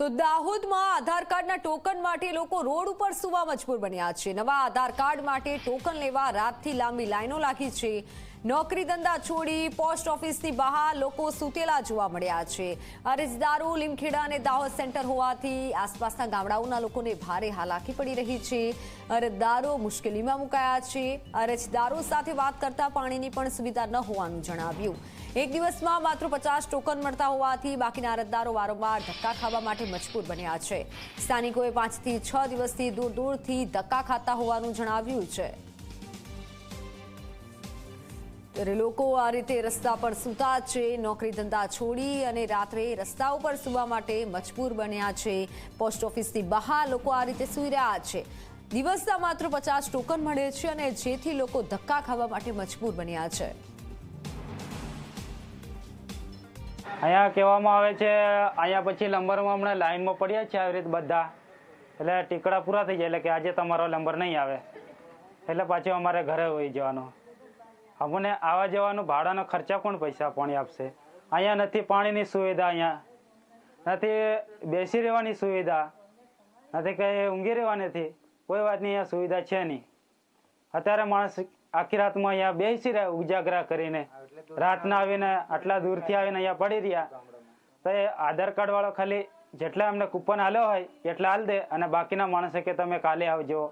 તો દાહોદમાં આધાર કાર્ડના ટોકન માટે લોકો રોડ ઉપર સુવા મજબૂર બન્યા છે. નવા આધાર કાર્ડ માટે ટોકન લેવા રાતથી લાંબી લાઈનો લાગી છે. નોકરી ધંધા છોડી પોસ્ટ ઓફિસની બહાર લોકો સૂતેલા જોવા મળ્યા છે. અરજદારો લીમખેડા અને દાહોદ સેન્ટર હોવાથી આસપાસના ગામડાઓના લોકોને ભારે હાલાકી પડી રહી છે. અરજદારો મુશ્કેલીમાં મુકાયા છે. અરજદારો સાથે વાત કરતા પાણીની પણ સુવિધા ન હોવાનું જણાવ્યું. એક દિવસમાં માત્ર પચાસ ટોકન મળતા હોવાથી બાકીના અરજદારો વારંવાર ધક્કા ખાવા માટે મજબૂર બન્યા છે. સ્થાનિકોએ પાંચથી છ દિવસથી દૂર દૂરથી ધક્કા ખાતા હોવાનું જણાવ્યું છે. ત્યારે લોકો આ રીતે રસ્તા પર સૂતા છે, નોકરી ધંધા છોડી અને રાત્રે રસ્તા ઉપર સૂવા માટે મજબૂર બન્યા છે. પોસ્ટ ઓફિસની બહાર લોકો આ રીતે સૂઈ રહ્યા છે. દિવસના માત્ર પચાસ ટોકન મળે છે અને જેથી લોકો ધક્કા ખાવા માટે મજબૂર બન્યા છે. અહીંયા કહેવામાં આવે છે, અહીંયા પછી નંબરમાં હમણાં લાઈનમાં પડ્યા છે આવી રીતે બધા. એટલે ટીકડા પૂરા થઈ જાય, એટલે કે આજે તમારો નંબર નહીં આવે. એટલે પાછો અમારે ઘરે હોઈ જવાનો. અમને આવવા જવાનું ભાડાનો ખર્ચા કોણ પૈસા પાણી આપશે? અહીંયા નથી પાણીની સુવિધા અહીંયા. નથી બેસી રહેવાની સુવિધા. નથી કંઈ ઊંઘી રહેવાની નથી. કોઈ વાતની અહીંયા સુવિધા છે નહીં. અત્યારે માણસ આખી રાતમાં અહીંયા બેસી રહ્યા ઉજાગરા કરીને. રાતના આવીને આટલા દૂરથી આવીને અહીંયા પડી રહ્યા. તો એ આધાર કાર્ડ વાળો ખાલી જેટલા એમને કૂપન આલ્યો હોય એટલા હાલ દે અને બાકીના માણસે કે તમે કાલે આવજો.